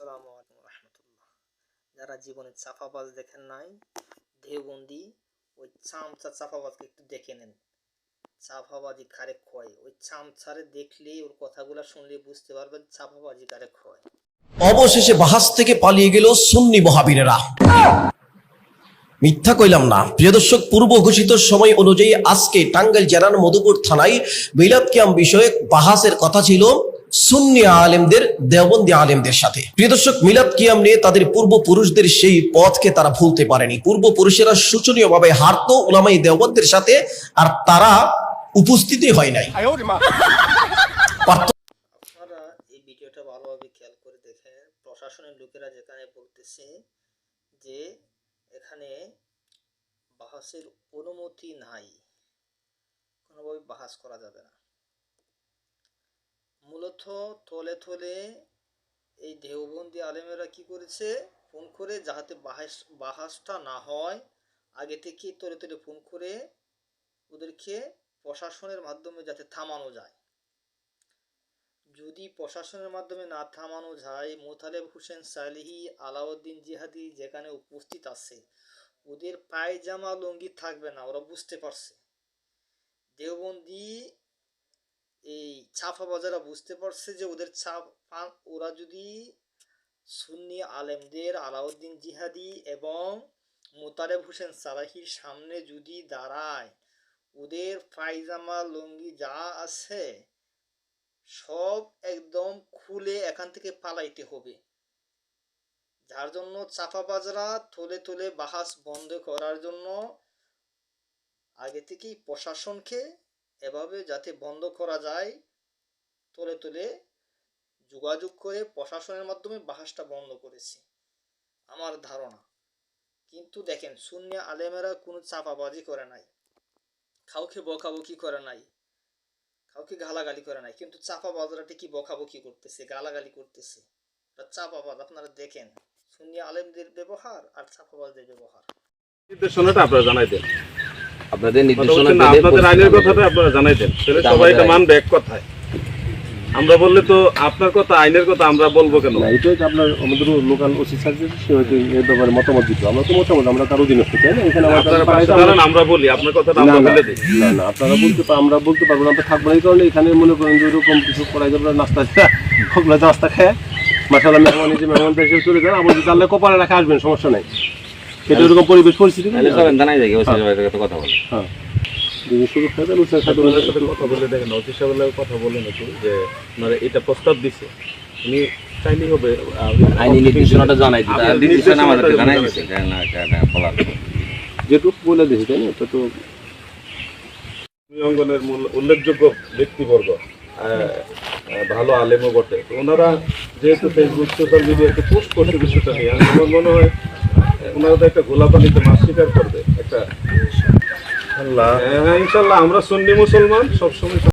আসসালামু আলাইকুম রহমতুল্লাহ। যারা জীবনে দেখেন নাই ওই চামচা একটু দেখে নেন। কারে খয়? ওই চামচারে দেখলে ওর কথাগুলো শুনলে বুঝতে পারবেন কারে খয়। অবশেষে বাহাস থেকে পালিয়ে গেল সুন্নি মহাবীরেরা। মিথ্যা কইলাম না। প্রিয় দর্শক, পূর্ব ঘোষিত সময় অনুযায়ী আজকে টাঙ্গাইল জেলার মধুপুর থানায় মিলাদ কিয়াম বিষয়ক বাহাসের কথা ছিল সুন্নি আলেমদের দেওবন্দি আলেমদের সাথে। প্রিয় দর্শক মিলাদ কিয়াম নিয়ে তাদের পূর্বপুরুষদের সেই পথকে তারা ভুলতে পারেনি। পূর্বপুরুষেরা শোচনীয়ভাবে হারতো উলামাই দেওবন্দের সাথে আর তারা উপস্থিতি হয় নাই। আপনারা এই ভিডিওটা ভালোভাবে খেয়াল করে দেখেন। প্রশাসনের লোকেরা যেখানে বলতেছে যে এখানে বাহাসের অনুমতি নাই। কোনোভাবে বাহাস করা যাবে না। মূলত থলে থলে এই দেহবন্দি আলেমেরা কি করেছে? ফোন করে যাহাতে বাহাস, বাহাসটা না হয়, আগে থেকে তলে তলে ফোন করে ওদেরকে প্রশাসনের মাধ্যমে যাতে থামানো যায়। যদি প্রশাসনের মাধ্যমে না থামানো যায়, মোতালেব হোসেন সালিহি আলাউদ্দিন জিহাদি যেখানে উপস্থিত আছে, ওদের পায়জামা লঙ্গি থাকবে না, ওরা বুঝতে পারছে। দেওবন্দি এই ছাপা বাজারা বুঝতে পারছে যে ওদের ছাপ ওরা যদি সুন্নি আলেমদের আলাউদ্দিন জিহাদি এবং মোতারেব হোসেন সালাহির সামনে যদি দাঁড়ায়, ওদের পায়জামা, লুঙ্গি যা আছে, সব একদম খুলে এখান থেকে পালাইতে হবে। যার জন্য চাপাবাজরা থলে থলে বাহাস বন্ধ করার জন্য আগে থেকেই প্রশাসনকে এভাবে যাতে বন্ধ করা যায় তোলে তোলে যোগাযোগ করে প্রশাসনের মাধ্যমে বাহাসটা বন্ধ করেছে। আমার ধারণা। কিন্তু দেখেন শূন্য আলেমেরা কোনো চাপাবাজি করে নাই। কাউকে বকাবকি করে নাই। কাউকে গালাগালি করে নাই। কিন্তু চাপা বাজারাটি কি বকাবকি করতেছে গালাগালি করতেছে। চাপাবাজ আপনারা দেখেন সুন্নি আলেমদের ব্যবহার আর চাপাবাজদের ব্যবহার। নির্দেশনাটা আপনারা জানাই দেন। আপনাদের নির্দেশনা বলছেন না, পেলে আপনাদের আইনের কথাটা আপনারা জানাই দেন। সবাই এটা মানবে এক কথায়। আমরা বললে তো আপনার কথা আইনের কথা আমরা বলব কেন? না এটাই তো আপনার আমাদের লোকাল ওসি সার্ভিস সে হয়তো এর ব্যাপারে মতামত দিত। আমরা তো মতামত আমরা তার অধীনস্থ তাই না। এখানে আপনারা আমরা- বলি আপনার কথাটা না আমরা না বলে দিই। না না আপনারা বলতে আমরা বলতে পারব না আমরা থাকব না। এই কারণে এখানে মনে করেন যে ওরকম কিছু করা যাবে না, নাস্তা ওগুলো নাস্তা খায়। মাসাল্লাহ মেহমান যে মেহমান এসে চলে যান যদি আল্লাহ কপালে রাখা আসবেন সমস্যা নাই। সেটা ওরকম পরিবেশ পরিস্থিতি জানাই যায় সাথে কথা বলে। হ্যাঁ। যদি সুযোগ থাকে তাহলে ওসির সাথে সাথে কথা বলে দেখেন অফিস সাহেবের কথা বলেন একটু যে আপনারা এটা প্রস্তাব দিছে। উনি চাইলেই হবে আইনি নির্দেশনাটা জানাই দিই নির্দেশনা আমাদেরকে জানাই জানাই না বলার যেটুকু বলে দিয়েছি তাই না? এটা তো অঙ্গনের মূল- উল্লেখযোগ্য ব্যক্তিবর্গ ভালো আলেমও বটে। তো ওনারা যেহেতু ফেসবুক সোশ্যাল মিডিয়াতে পোস্ট করছে বিষয়টা নিয়ে আমার মনে হয় ওনারা তো একটা গোলা পানিতে মাছ স্বীকার করবে একটা আল্লাহ হ্যাঁ ইনশাল্লাহ আমরা সুন্নি মুসলমান সবসময়